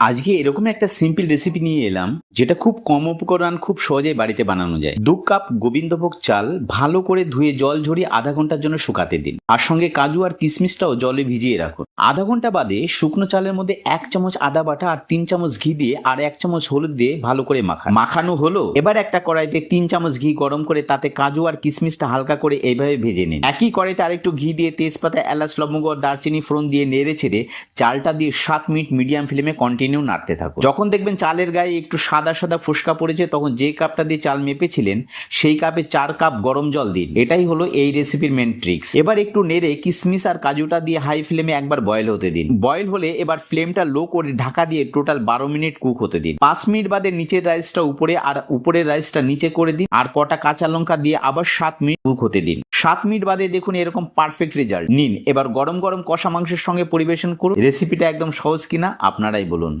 আজকে এরকম একটা সিম্পল রেসিপি নিয়ে এলাম, যেটা খুব কম উপকরণ, খুব সহজে বাড়িতে বানানো যায়। দু কাপ গোবিন্দভোগ চাল ভালো করে ধুয়ে জল ঝরিয়ে আধা ঘণ্টার জন্য শুকাতে দিন। আর সঙ্গে কাজু আর কিশমিশটাও জলে ভিজিয়ে রাখুন। আধা ঘণ্টা বাদে শুকনো চালের মধ্যে এক চামচ আদা বাটা আর তিন চামচ ঘি দিয়ে আর এক চামচ হলুদ দিয়ে ভালো করে মাখান। মাখানো হলো। এবার একটা কড়াইতে তিন চামচ ঘি গরম করে তাতে কাজু আর কিশমিশটা হালকা করে এইভাবে ভেজে নিন। একই কড়াইতে আরেকটু ঘি দিয়ে তেজপাতা, এলাচ, লবঙ্গ আর দারচিনি ফোড়ন দিয়ে নেড়ে ছেড়ে চালটা দিয়ে সাত মিনিট মিডিয়াম ফ্লেমে কন্টিনিউ নাড়তে থাকুন। যখন দেখবেন চালের গায়ে একটু সাদা সাদা ফুসকা পড়েছে, তখন যে কাপটা দিয়ে চাল মেপেছিলেন, সেই কাপে চার কাপ গরম জল দিন। এটাই হলো এই রেসিপির মেন ট্রিক্স এবার একটু নেড়ে কিশমিশ আর কাজুটা দিয়ে হাই ফ্লেমে একবার বয়েল হতে দিন। বয়েল হলে এবার ফ্লেমটা লো করে ঢাকা দিয়ে টোটাল বারো মিনিট কুক হতে দিন। পাঁচ মিনিট বাদে নিচের রাইসটা উপরে আর উপরের রাইসটা নিচে করে দিন আর কটা কাঁচা লঙ্কা দিয়ে আবার সাত মিনিট কুক হতে দিন। সাত মিনিট বাদে দেখুন এরকম পারফেক্ট রেজাল্ট নিন, এবার গরম গরম কষা মাংসের সঙ্গে পরিবেশন করুন। রেসিপিটা একদম সহজ কিনা আপনারাই বলুন।